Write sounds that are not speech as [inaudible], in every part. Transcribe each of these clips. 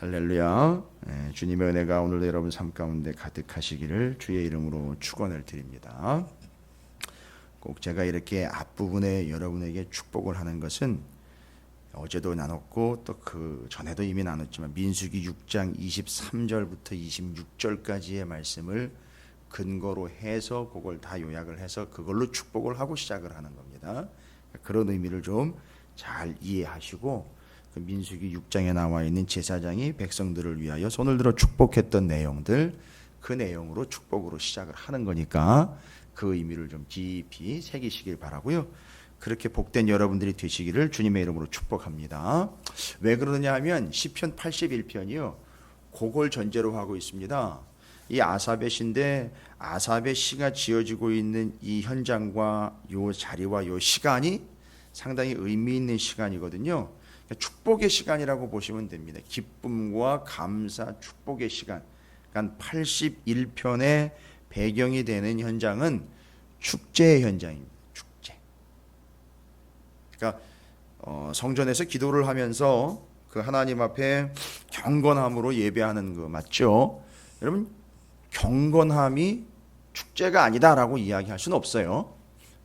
할렐루야. 예, 주님의 은혜가 오늘도 여러분 삶 가운데 가득하시기를 주의 이름으로 축원을 드립니다. 꼭 제가 이렇게 앞부분에 여러분에게 축복을 하는 것은 어제도 나눴고 또 그 전에도 이미 나눴지만 민수기 6장 23절부터 26절까지의 말씀을 근거로 해서 그걸 다 요약을 해서 그걸로 축복을 하고 시작을 하는 겁니다. 그런 의미를 좀 잘 이해하시고 그 민수기 6장에 나와 있는 제사장이 백성들을 위하여 손을 들어 축복했던 내용들 그 내용으로 축복으로 시작을 하는 거니까 그 의미를 좀 깊이 새기시길 바라고요. 그렇게 복된 여러분들이 되시기를 주님의 이름으로 축복합니다. 왜 그러느냐 하면 시편 81편이요. 그걸 전제로 하고 있습니다. 이 아사베 시인데 아사베 시가 지어지고 있는 이 현장과 요 자리와 요 시간이 상당히 의미 있는 시간이거든요. 그러니까 축복의 시간이라고 보시면 됩니다. 기쁨과 감사, 축복의 시간. 그러니까 81편의 배경이 되는 현장은 축제의 현장입니다. 축제. 그러니까 어, 성전에서 기도를 하면서 그 하나님 앞에 경건함으로 예배하는 거 맞죠? 여러분 경건함이 축제가 아니다라고 이야기할 수는 없어요.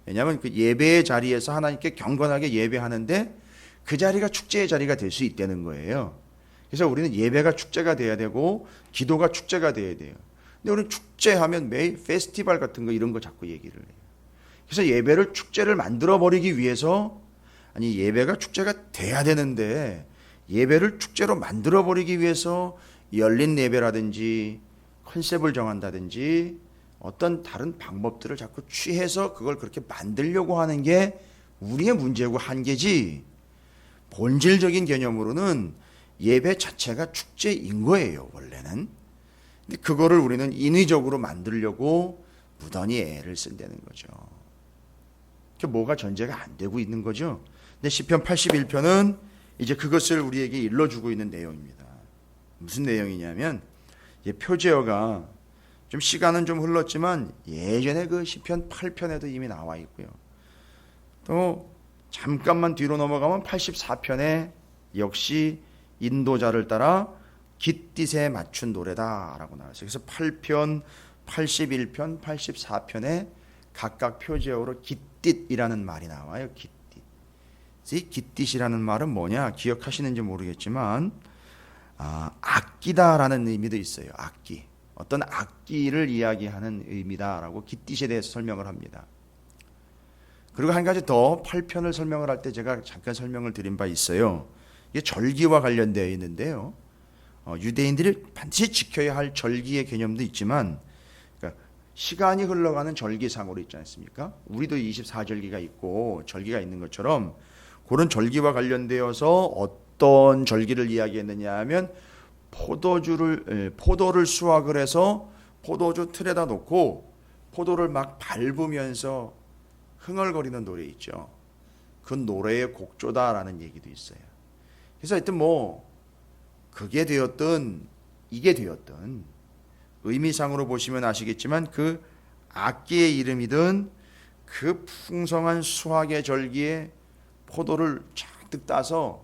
왜냐하면 그 예배의 자리에서 하나님께 경건하게 예배하는데 그 자리가 축제의 자리가 될 수 있다는 거예요. 그래서 우리는 예배가 축제가 돼야 되고 기도가 축제가 돼야 돼요. 근데 우리는 축제하면 매일 페스티벌 같은 거 이런 거 자꾸 얘기를 해요. 그래서 예배를 축제를 만들어 버리기 위해서 아니 예배가 축제가 돼야 되는데 예배를 축제로 만들어 버리기 위해서 열린 예배라든지 컨셉을 정한다든지 어떤 다른 방법들을 자꾸 취해서 그걸 그렇게 만들려고 하는 게 우리의 문제고 한계지 본질적인 개념으로는 예배 자체가 축제인 거예요 원래는. 근데 그거를 우리는 인위적으로 만들려고 무던히 애를 쓴다는 거죠. 그 뭐가 전제가 안 되고 있는 거죠? 근데 시편 81편은 이제 그것을 우리에게 일러주고 있는 내용입니다. 무슨 내용이냐면 이제 표제어가 좀 시간은 좀 흘렀지만 예전에 그 시편 8편에도 이미 나와 있고요. 또 잠깐만 뒤로 넘어가면 84편에 역시 인도자를 따라 깃딧에 맞춘 노래다라고 나왔어요. 그래서 8편, 81편, 84편에 각각 표제어로 깃딧이라는 말이 나와요. 깃딧. 이 깃딧이라는 말은 뭐냐? 기억하시는지 모르겠지만 아, 아끼다라는 의미도 있어요. 악기. 어떤 악기를 이야기하는 의미다라고 깃딧에 대해서 설명을 합니다. 그리고 한 가지 더 8편을 설명을 할 때 제가 잠깐 설명을 드린 바 있어요. 이게 절기와 관련되어 있는데요. 어, 유대인들이 반드시 지켜야 할 절기의 개념도 있지만 그러니까 시간이 흘러가는 절기상으로 있지 않습니까? 우리도 24절기가 있고 절기가 있는 것처럼 그런 절기와 관련되어서 어떤 절기를 이야기했느냐 하면 포도주를 포도를 수확을 해서 포도주 틀에다 놓고 포도를 막 밟으면서 흥얼거리는 노래 있죠. 그 노래의 곡조다라는 얘기도 있어요. 그래서 하여튼 뭐 그게 되었든 이게 되었든 의미상으로 보시면 아시겠지만 그 악기의 이름이든 그 풍성한 수확의 절기에 포도를 잔뜩 따서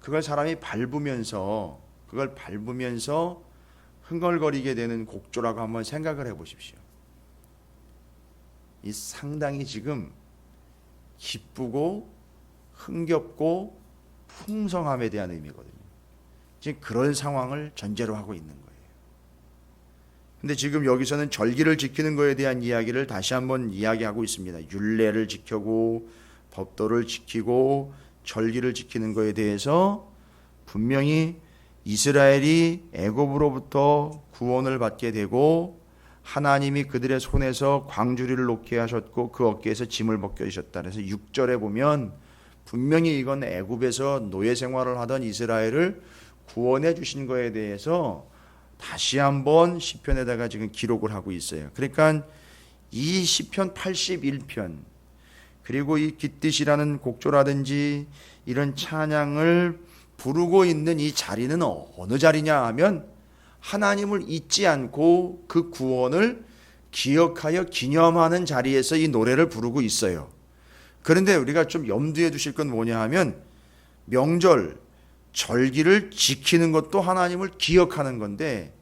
그걸 사람이 밟으면서 그걸 밟으면서 흥얼거리게 되는 곡조라고 한번 생각을 해 보십시오. 이 상당히 지금 기쁘고 흥겹고 풍성함에 대한 의미거든요. 지금 그런 상황을 전제로 하고 있는 거예요. 근데 지금 여기서는 절기를 지키는 것에 대한 이야기를 다시 한번 이야기하고 있습니다. 율례를 지켜고 법도를 지키고 절기를 지키는 것에 대해서 분명히 이스라엘이 애굽으로부터 구원을 받게 되고 하나님이 그들의 손에서 광주리를 놓게 하셨고 그 어깨에서 짐을 벗겨 주셨다. 그래서 6절에 보면 분명히 이건 애굽에서 노예 생활을 하던 이스라엘을 구원해 주신 거에 대해서 다시 한번 시편에다가 지금 기록을 하고 있어요. 그러니까 이 시편 81편 그리고 이 깃뜻이라는 곡조라든지 이런 찬양을 부르고 있는 이 자리는 어느 자리냐 하면 하나님을 잊지 않고 그 구원을 기억하여 기념하는 자리에서 이 노래를 부르고 있어요. 그런데 우리가 좀 염두에 두실 건 뭐냐 하면 명절 절기를 지키는 것도 하나님을 기억하는 건데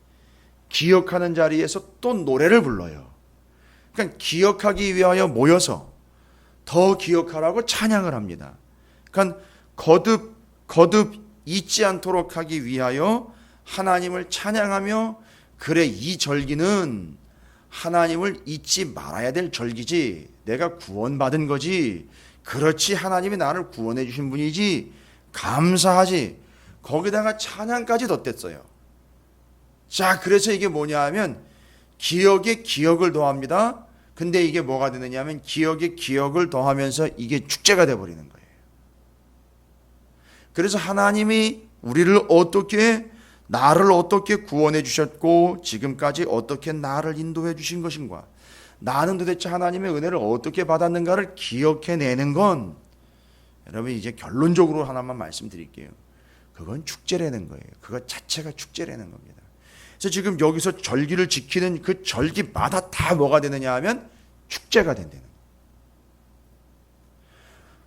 기억하는 자리에서 또 노래를 불러요. 그러니까 기억하기 위하여 모여서 더 기억하라고 찬양을 합니다. 그러니까 거듭 거듭 잊지 않도록 하기 위하여 하나님을 찬양하며 그래 이 절기는 하나님을 잊지 말아야 될 절기지 내가 구원받은 거지 그렇지 하나님이 나를 구원해 주신 분이지 감사하지 거기다가 찬양까지 덧댔어요. 자 그래서 이게 뭐냐 하면 기억에 기억을 더합니다. 근데 이게 뭐가 되느냐 하면 기억에 기억을 더하면서 이게 축제가 돼 버리는 거예요. 그래서 하나님이 우리를 어떻게 나를 어떻게 구원해 주셨고 지금까지 어떻게 나를 인도해 주신 것인가 나는 도대체 하나님의 은혜를 어떻게 받았는가를 기억해 내는 건 여러분 이제 결론적으로 하나만 말씀드릴게요. 그건 축제라는 거예요. 그것 자체가 축제라는 겁니다. 그래서 지금 여기서 절기를 지키는 그 절기마다 다 뭐가 되느냐 하면 축제가 된다는 거예요.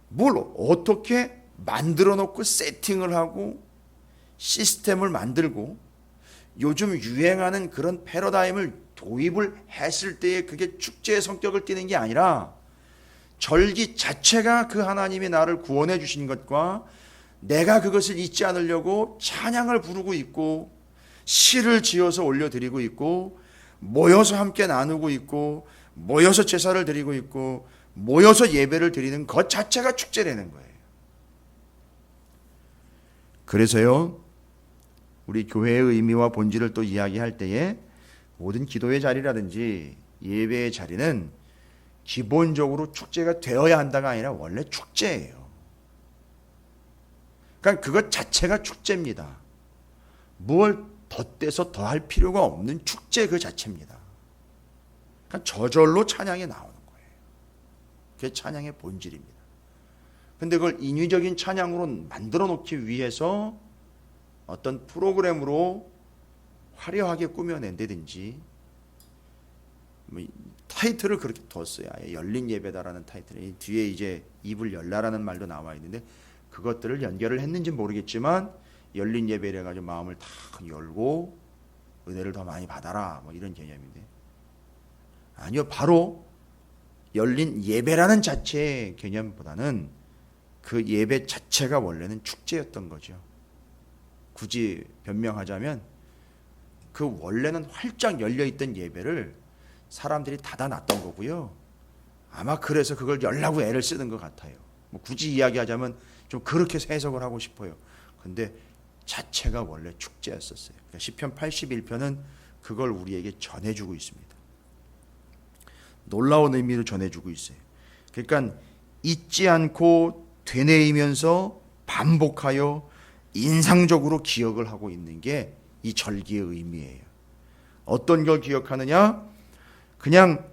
뭘 어떻게 만들어 놓고 세팅을 하고 시스템을 만들고 요즘 유행하는 그런 패러다임을 도입을 했을 때에 그게 축제의 성격을 띠는 게 아니라 절기 자체가 그 하나님이 나를 구원해 주신 것과 내가 그것을 잊지 않으려고 찬양을 부르고 있고 시를 지어서 올려드리고 있고 모여서 함께 나누고 있고 모여서 제사를 드리고 있고 모여서 예배를 드리는 것 자체가 축제라는 거예요. 그래서요, 우리 교회의 의미와 본질을 또 이야기할 때에 모든 기도의 자리라든지 예배의 자리는 기본적으로 축제가 되어야 한다가 아니라 원래 축제예요. 그러니까 그것 자체가 축제입니다. 뭘 덧대서 더 할 필요가 없는 축제 그 자체입니다. 그러니까 저절로 찬양이 나오는 거예요. 그게 찬양의 본질입니다. 근데 그걸 인위적인 찬양으로 만들어 놓기 위해서 어떤 프로그램으로 화려하게 꾸며낸다든지 뭐 타이틀을 그렇게 뒀어요. 열린 예배다라는 타이틀이 뒤에 이제 입을 열라라는 말도 나와 있는데 그것들을 연결을 했는지 모르겠지만 열린 예배를 가지고 마음을 탁 열고 은혜를 더 많이 받아라 뭐 이런 개념인데 아니요 바로 열린 예배라는 자체의 개념보다는 그 예배 자체가 원래는 축제였던 거죠. 굳이 변명하자면 그 원래는 활짝 열려 있던 예배를 사람들이 닫아 놨던 거고요. 아마 그래서 그걸 열라고 애를 쓰는 것 같아요. 뭐 굳이 이야기하자면 좀 그렇게 해석을 하고 싶어요. 근데 자체가 원래 축제였었어요. 그러니까 시편 81편은 그걸 우리에게 전해주고 있습니다. 놀라운 의미로 전해주고 있어요. 그러니까 잊지 않고 되뇌이면서 반복하여 인상적으로 기억을 하고 있는 게 이 절기의 의미예요. 어떤 걸 기억하느냐? 그냥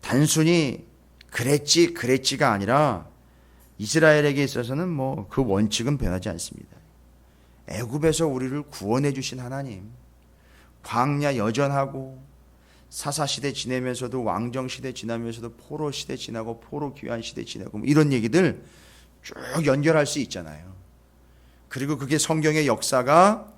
단순히 그랬지 그랬지가 아니라 이스라엘에게 있어서는 뭐 그 원칙은 변하지 않습니다. 애굽에서 우리를 구원해 주신 하나님, 광야 여전하고 사사 시대 지내면서도 왕정 시대 지나면서도 포로 시대 지나고 포로 귀환 시대 지나고 뭐 이런 얘기들 쭉 연결할 수 있잖아요. 그리고 그게 성경의 역사가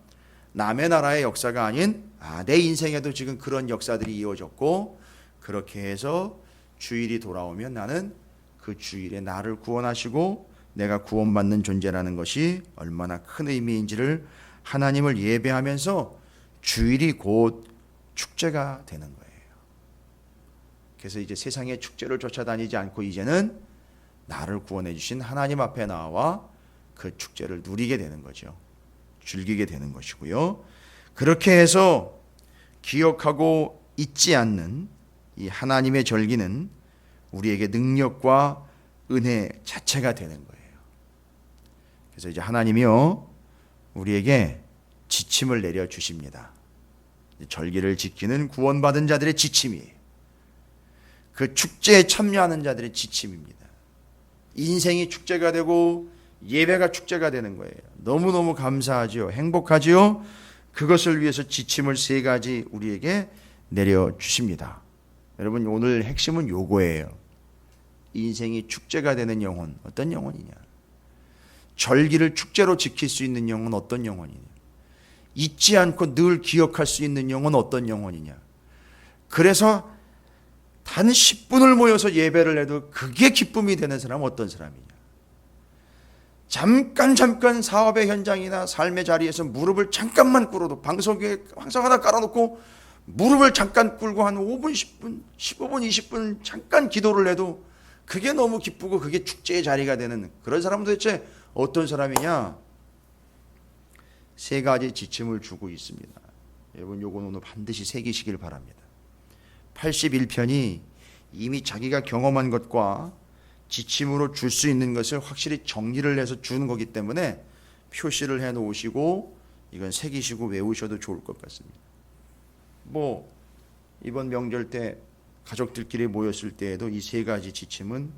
남의 나라의 역사가 아닌 아, 내 인생에도 지금 그런 역사들이 이어졌고 그렇게 해서 주일이 돌아오면 나는 그 주일에 나를 구원하시고 내가 구원받는 존재라는 것이 얼마나 큰 의미인지를 하나님을 예배하면서 주일이 곧 축제가 되는 거예요. 그래서 이제 세상의 축제를 쫓아다니지 않고 이제는 나를 구원해 주신 하나님 앞에 나와 그 축제를 누리게 되는 거죠. 즐기게 되는 것이고요. 그렇게 해서 기억하고 잊지 않는 이 하나님의 절기는 우리에게 능력과 은혜 자체가 되는 거예요. 그래서 이제 하나님이요 우리에게 지침을 내려 주십니다. 절기를 지키는 구원받은 자들의 지침이에요. 그 축제에 참여하는 자들의 지침입니다. 인생이 축제가 되고 예배가 축제가 되는 거예요. 너무너무 감사하지요. 행복하지요. 그것을 위해서 지침을 세 가지 우리에게 내려 주십니다. 여러분 오늘 핵심은 요거예요. 인생이 축제가 되는 영혼 어떤 영혼이냐? 절기를 축제로 지킬 수 있는 영은 어떤 영혼이냐? 잊지 않고 늘 기억할 수 있는 영은 어떤 영혼이냐? 그래서 단 10분을 모여서 예배를 해도 그게 기쁨이 되는 사람은 어떤 사람이냐? 잠깐 잠깐 사업의 현장이나 삶의 자리에서 무릎을 잠깐만 꿇어도 방석에 항상 하나 깔아놓고 무릎을 잠깐 꿇고 한 5분, 10분, 15분, 20분 잠깐 기도를 해도 그게 너무 기쁘고 그게 축제의 자리가 되는 그런 사람은 도대체 어떤 사람이냐? 세 가지 지침을 주고 있습니다. 여러분 요건 오늘 반드시 새기시길 바랍니다. 81편이 이미 자기가 경험한 것과 지침으로 줄 수 있는 것을 확실히 정리를 해서 주는 거기 때문에 표시를 해 놓으시고 이건 새기시고 외우셔도 좋을 것 같습니다. 뭐 이번 명절 때 가족들끼리 모였을 때에도 이 세 가지 지침은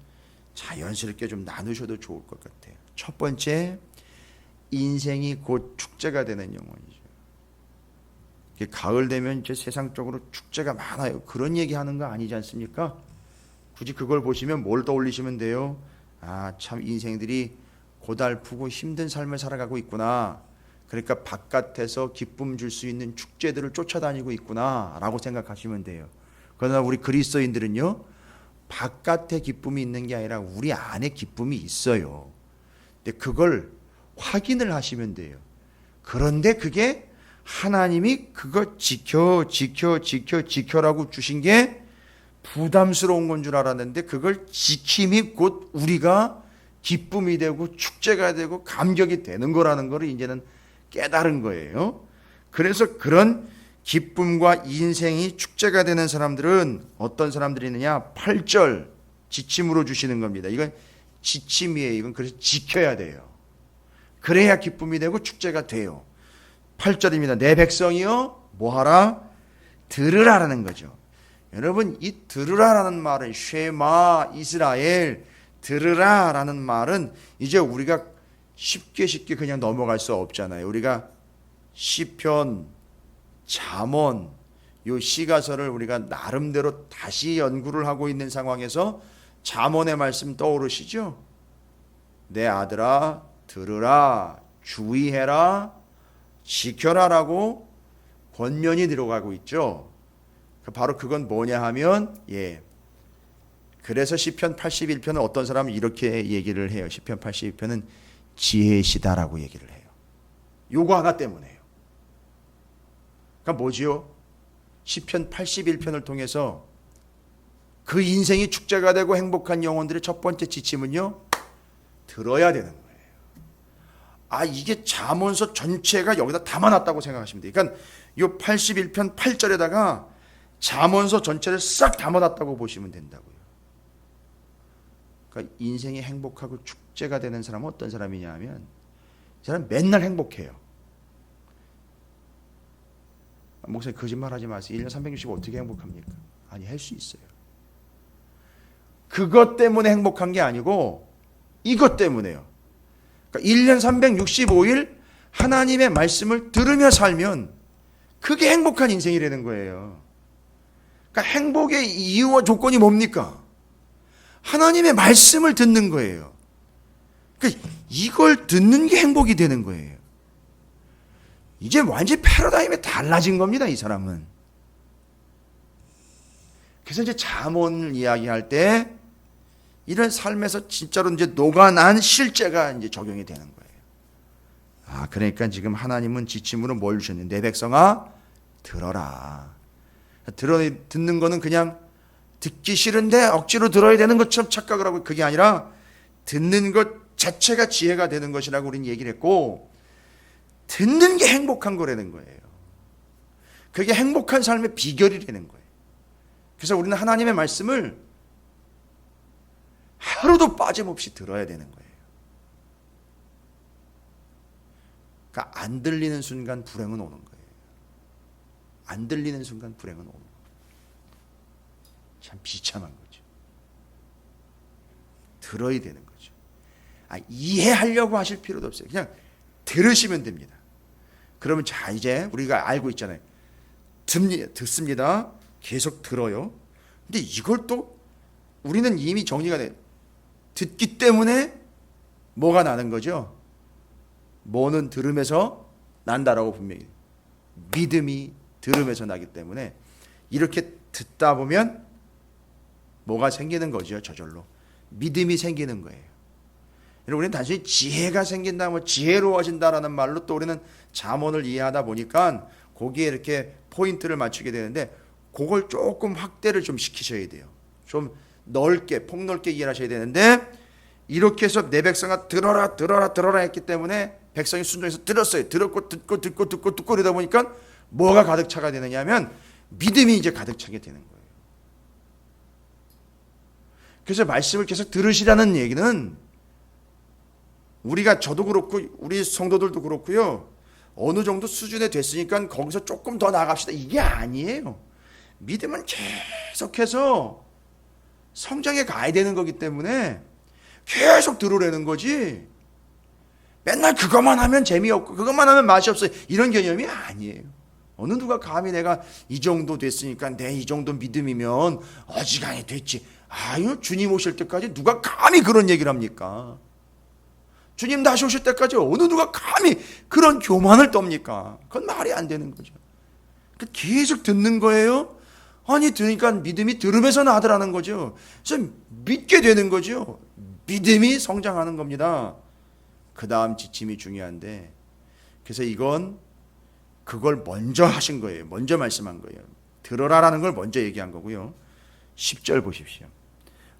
자연스럽게 좀 나누셔도 좋을 것 같아요. 첫 번째, 인생이 곧 축제가 되는 영혼이죠. 가을 되면 이제 세상적으로 축제가 많아요. 그런 얘기 하는 거 아니지 않습니까? 굳이 그걸 보시면 뭘 떠올리시면 돼요? 아, 참 인생들이 고달프고 힘든 삶을 살아가고 있구나. 그러니까 바깥에서 기쁨 줄 수 있는 축제들을 쫓아다니고 있구나라고 생각하시면 돼요. 그러나 우리 그리스도인들은요. 바깥에 기쁨이 있는 게 아니라 우리 안에 기쁨이 있어요. 근데 그걸 확인을 하시면 돼요. 그런데 그게 하나님이 그거 지켜 지켜 지켜 지켜라고 주신 게 부담스러운 건 줄 알았는데 그걸 지킴이 곧 우리가 기쁨이 되고 축제가 되고 감격이 되는 거라는 거를 이제는 깨달은 거예요. 그래서 그런 기쁨과 인생이 축제가 되는 사람들은 어떤 사람들이 있느냐? 8절 지침으로 주시는 겁니다. 이건 지침이에요. 이건 그래서 지켜야 돼요. 그래야 기쁨이 되고 축제가 돼요. 8절입니다. 내 백성이여 뭐하라? 들으라라는 거죠. 여러분 이 들으라라는 말은 쉐마 이스라엘 들으라라는 말은 이제 우리가 쉽게 쉽게 그냥 넘어갈 수 없잖아요. 우리가 시편, 잠언 요 시가서를 우리가 나름대로 다시 연구를 하고 있는 상황에서 잠언의 말씀 떠오르시죠? 내 아들아 들으라 주의해라 지켜라라고 권면이 들어가고 있죠. 바로 그건 뭐냐 하면 예. 그래서 시편 81편은 어떤 사람은 이렇게 얘기를 해요. 시편 81편은 지혜시다라고 얘기를 해요. 요거 하나 때문에요. 그러니까 뭐지요? 시편 81편을 통해서 그 인생이 축제가 되고 행복한 영혼들의 첫 번째 지침은요. 들어야 되는 거예요. 아, 이게 잠언서 전체가 여기다 담아놨다고 생각하시면 돼요. 그러니까 요 81편 8절에다가 잠언서 전체를 싹 담아놨다고 보시면 된다고요. 그러니까 인생이 행복하고 축제가 되는 사람은 어떤 사람이냐 하면 이 사람 맨날 행복해요. 목사님 거짓말 하지 마세요. 1년 365 어떻게 행복합니까? 아니 할 수 있어요. 그것 때문에 행복한 게 아니고 이것 때문에요. 그러니까 1년 365일 하나님의 말씀을 들으며 살면 그게 행복한 인생이라는 거예요. 그러니까 행복의 이유와 조건이 뭡니까? 하나님의 말씀을 듣는 거예요. 그러니까 이걸 듣는 게 행복이 되는 거예요. 이제 완전히 패러다임이 달라진 겁니다, 이 사람은. 그래서 이제 잠언을 이야기할 때 이런 삶에서 진짜로 이제 녹아난 실제가 이제 적용이 되는 거예요. 아, 그러니까 지금 하나님은 지침으로 뭘 주셨는데 내 백성아 들어라. 들어 듣는 거는 그냥 듣기 싫은데 억지로 들어야 되는 것처럼 착각을 하고 그게 아니라 듣는 것 자체가 지혜가 되는 것이라고 우리는 얘기를 했고 듣는 게 행복한 거라는 거예요. 그게 행복한 삶의 비결이 되는 거예요. 그래서 우리는 하나님의 말씀을 하루도 빠짐없이 들어야 되는 거예요. 그러니까 안 들리는 순간 불행은 오는 거예요. 안 들리는 순간 불행은 오는. 참 비참한 거죠. 들어야 되는 거죠. 아, 이해하려고 하실 필요도 없어요. 그냥 들으시면 됩니다. 그러면 자 이제 우리가 알고 있잖아요. 듣니, 듣습니다. 계속 들어요. 근데 이걸 또 우리는 이미 정리가 돼. 듣기 때문에 뭐가 나는 거죠? 뭐는 들음에서 난다라고 분명히 믿음이 들음에서 나기 때문에 이렇게 듣다 보면 뭐가 생기는 거죠 저절로 믿음이 생기는 거예요. 여러분 우리는 단순히 지혜가 생긴다 뭐 지혜로워진다라는 말로 또 우리는 잠언을 이해하다 보니까 거기에 이렇게 포인트를 맞추게 되는데 그걸 조금 확대를 좀 시키셔야 돼요. 좀 넓게 폭넓게 이해하셔야 되는데 이렇게 해서 내 백성아 들어라 들어라 들어라 했기 때문에 백성이 순종해서 들었어요. 들었고 듣고 듣고 듣고 듣고 그러다 보니까 뭐가 가득 차가 되느냐면 믿음이 이제 가득 차게 되는 거예요. 그래서 말씀을 계속 들으시라는 얘기는 우리가 저도 그렇고 우리 성도들도 그렇고요. 어느 정도 수준에 됐으니까 거기서 조금 더 나갑시다. 이게 아니에요. 믿음은 계속해서 성장해 가야 되는 거기 때문에 계속 들으라는 거지. 맨날 그것만 하면 재미없고 그것만 하면 맛이 없어요. 이런 개념이 아니에요. 어느 누가 감히 내가 이 정도 됐으니까 내 이 정도 믿음이면 어지간히 됐지. 아유 주님 오실 때까지 누가 감히 그런 얘기를 합니까? 주님 다시 오실 때까지 어느 누가 감히 그런 교만을 떱니까? 그건 말이 안 되는 거죠. 그 계속 듣는 거예요. 아니 들으니까 믿음이 들으면서 나더라는 거죠. 그래서 믿게 되는 거죠. 믿음이 성장하는 겁니다. 그 다음 지침이 중요한데 그래서 이건 그걸 먼저 하신 거예요. 먼저 말씀한 거예요. 들어라라는 걸 먼저 얘기한 거고요. 10절 보십시오.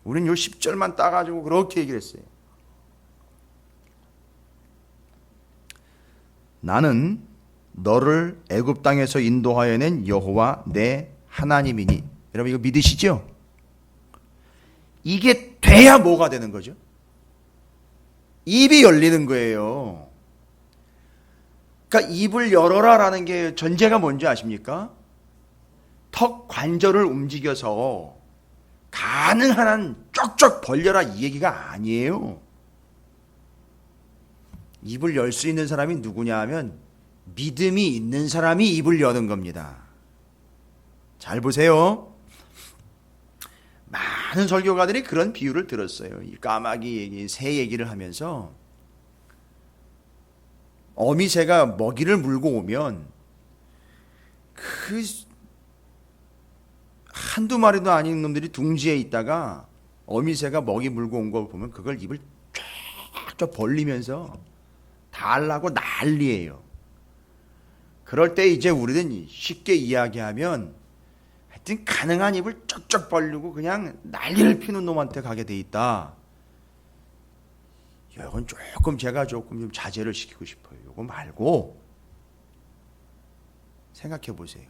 우리는 요 10절만 따가지고 그렇게 얘기를 했어요. 나는 너를 애굽 땅에서 인도하여 낸 여호와 내 하나님이니. 여러분 이거 믿으시죠? 이게 돼야 뭐가 되는 거죠? 입이 열리는 거예요. 그러니까 입을 열어라라는 게 전제가 뭔지 아십니까? 턱 관절을 움직여서 가능한 한 쩍쩍 벌려라 이 얘기가 아니에요. 입을 열 수 있는 사람이 누구냐 하면 믿음이 있는 사람이 입을 여는 겁니다. 잘 보세요. 많은 설교가들이 그런 비유를 들었어요. 이 까마귀 얘기, 새 얘기를 하면서 어미새가 먹이를 물고 오면 그 한두 마리도 아닌 놈들이 둥지에 있다가 어미새가 먹이 물고 온 걸 보면 그걸 입을 쫙쫙 벌리면서 달라고 난리예요. 그럴 때 이제 우리는 쉽게 이야기하면 하여튼 가능한 입을 쩍쩍 벌리고 그냥 난리를 피는 놈한테 가게 돼 있다. 이건 조금 제가 조금 좀 자제를 시키고 싶어요. 이거 말고 생각해 보세요.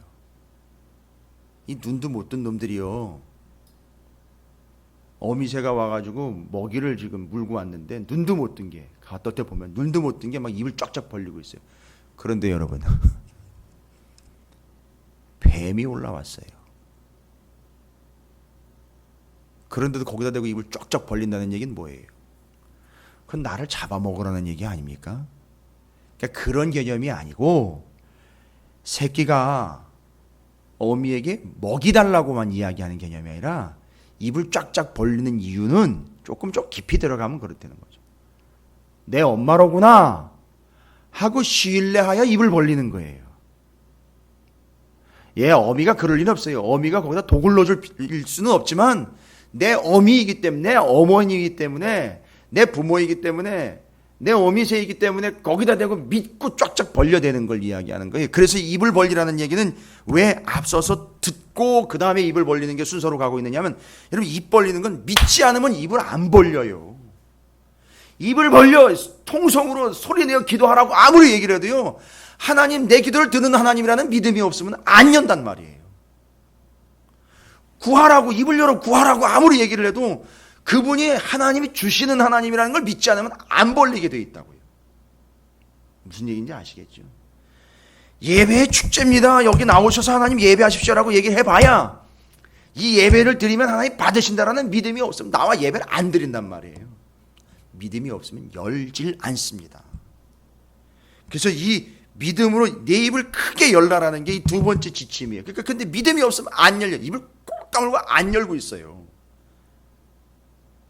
이 눈도 못 뜬 놈들이요. 어미새가 와가지고 먹이를 지금 물고 왔는데 눈도 못 뜬게 갔다 때 보면 눈도 못 뜬 게 막 입을 쫙쫙 벌리고 있어요. 그런데 여러분 [laughs] 뱀이 올라왔어요. 그런데도 거기다 대고 입을 쫙쫙 벌린다는 얘기는 뭐예요? 그건 나를 잡아먹으라는 얘기 아닙니까? 그러니까 그런 개념이 아니고 새끼가 어미에게 먹이 달라고만 이야기하는 개념이 아니라 입을 쫙쫙 벌리는 이유는 조금 좀 깊이 들어가면 그렇다는 거죠. 내 엄마로구나 하고 신뢰하여 입을 벌리는 거예요. 얘 어미가 그럴 리는 없어요. 어미가 거기다 독을 넣어줄 수는 없지만 내 어미이기 때문에 내 어머니이기 때문에 내 부모이기 때문에 내 어미새이기 때문에 거기다 대고 믿고 쫙쫙 벌려대는 걸 이야기하는 거예요. 그래서 입을 벌리라는 얘기는 왜 앞서서 듣고 그 다음에 입을 벌리는 게 순서로 가고 있느냐면 여러분 입 벌리는 건 믿지 않으면 입을 안 벌려요. 입을 벌려 통성으로 소리내어 기도하라고 아무리 얘기를 해도요. 하나님 내 기도를 듣는 하나님이라는 믿음이 없으면 안 연단 말이에요. 구하라고 입을 열어 구하라고 아무리 얘기를 해도 그분이 하나님이 주시는 하나님이라는 걸 믿지 않으면 안 벌리게 돼 있다고요. 무슨 얘기인지 아시겠죠? 예배의 축제입니다. 여기 나오셔서 하나님 예배하십시오라고 얘기를 해봐야 이 예배를 드리면 하나님 받으신다라는 믿음이 없으면 나와 예배를 안 드린단 말이에요. 믿음이 없으면 열질 않습니다. 그래서 이 믿음으로 내 입을 크게 열라라는 게 이 두 번째 지침이에요. 그러니까 근데 믿음이 없으면 안 열려. 입을 꼭 다물고 안 열고 있어요.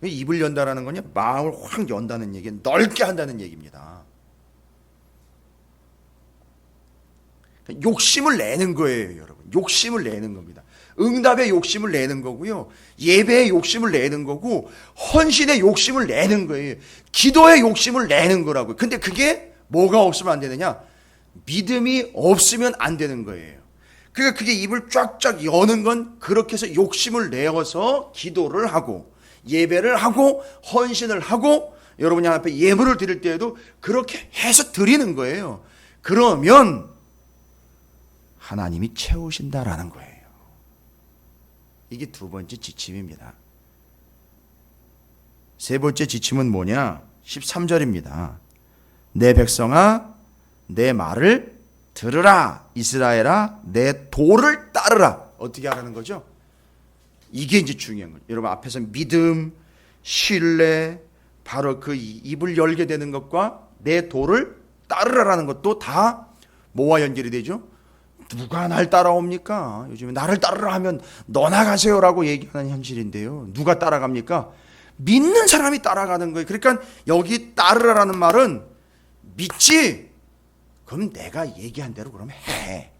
입을 연다라는 거냐 마음을 확 연다는 얘기, 넓게 한다는 얘기입니다. 욕심을 내는 거예요, 여러분. 욕심을 내는 겁니다. 응답의 욕심을 내는 거고요. 예배의 욕심을 내는 거고 헌신의 욕심을 내는 거예요. 기도의 욕심을 내는 거라고요. 근데 그게 뭐가 없으면 안 되느냐? 믿음이 없으면 안 되는 거예요. 그러니까 그게 입을 쫙쫙 여는 건 그렇게 해서 욕심을 내어서 기도를 하고 예배를 하고 헌신을 하고 여러분이 앞에 예물을 드릴 때에도 그렇게 해서 드리는 거예요. 그러면 하나님이 채우신다라는 거예요. 이게 두 번째 지침입니다. 세 번째 지침은 뭐냐? 13절입니다. 내 백성아, 내 말을 들으라. 이스라엘아, 내 도를 따르라. 어떻게 하라는 거죠? 이게 이제 중요한 거죠. 여러분 앞에서 믿음, 신뢰, 바로 그 입을 열게 되는 것과 내 도를 따르라라는 것도 다 뭐와 연결이 되죠? 누가 날 따라옵니까? 요즘에 나를 따르라 하면 너나 가세요라고 얘기하는 현실인데요. 누가 따라갑니까? 믿는 사람이 따라가는 거예요. 그러니까 여기 따르라라는 말은 믿지? 그럼 내가 얘기한 대로 그럼 해.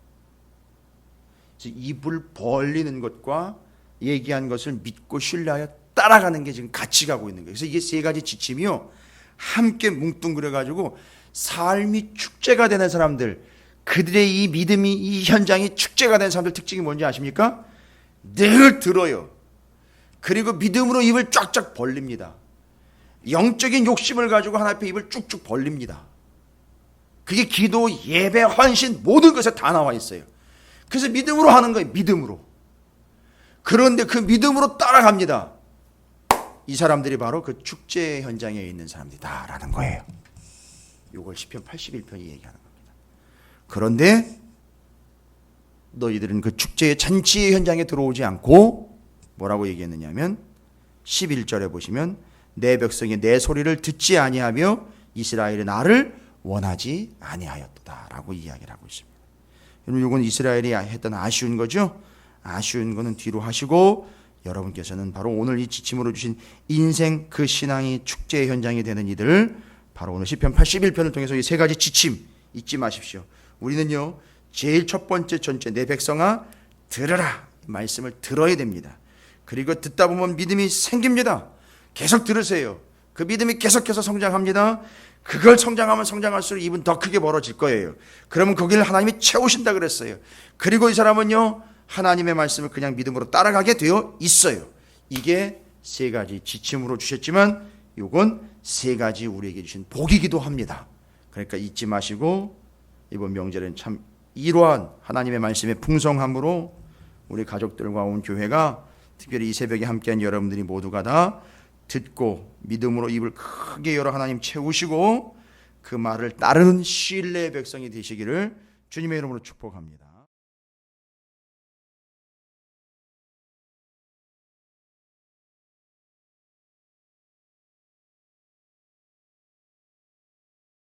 입을 벌리는 것과 얘기한 것을 믿고 신뢰하여 따라가는 게 지금 같이 가고 있는 거예요. 그래서 이게 세 가지 지침이요. 함께 뭉뚱그려 가지고 삶이 축제가 되는 사람들, 그들의 이 믿음이 이 현장이 축제가 되는 사람들 특징이 뭔지 아십니까? 늘 들어요. 그리고 믿음으로 입을 쫙쫙 벌립니다. 영적인 욕심을 가지고 하나님 앞에 입을 쭉쭉 벌립니다. 그게 기도, 예배, 헌신 모든 것에 다 나와 있어요. 그래서 믿음으로 하는 거예요. 믿음으로. 그런데 그 믿음으로 따라갑니다. 이 사람들이 바로 그 축제 현장에 있는 사람들이다라는 거예요. 이걸 시편 81편이 얘기하는 겁니다. 그런데 너희들은 그 축제의 잔치 현장에 들어오지 않고 뭐라고 얘기했느냐면 11절에 보시면 내 백성이 내 소리를 듣지 아니하며 이스라엘이 나를 원하지 아니하였다라고 이야기를 하고 있습니다. 여러분 이건 이스라엘이 했던 아쉬운 거죠. 아쉬운 거는 뒤로 하시고 여러분께서는 바로 오늘 이 지침으로 주신 인생 그 신앙이 축제 현장이 되는 이들 바로 오늘 시편 81편을 통해서 이 세 가지 지침 잊지 마십시오. 우리는요 제일 첫 번째 전체 내 백성아 들으라 말씀을 들어야 됩니다. 그리고 듣다 보면 믿음이 생깁니다. 계속 들으세요. 그 믿음이 계속해서 성장합니다. 그걸 성장하면 성장할수록 입은 더 크게 벌어질 거예요. 그러면 거기를 하나님이 채우신다 그랬어요. 그리고 이 사람은요 하나님의 말씀을 그냥 믿음으로 따라가게 되어 있어요. 이게 세 가지 지침으로 주셨지만 요건 세 가지 우리에게 주신 복이기도 합니다. 그러니까 잊지 마시고 이번 명절엔 참 이러한 하나님의 말씀의 풍성함으로 우리 가족들과 온 교회가 특별히 이 새벽에 함께한 여러분들이 모두가 다 듣고 믿음으로 입을 크게 열어 하나님 채우시고 그 말을 따르는 신뢰의 백성이 되시기를 주님의 이름으로 축복합니다.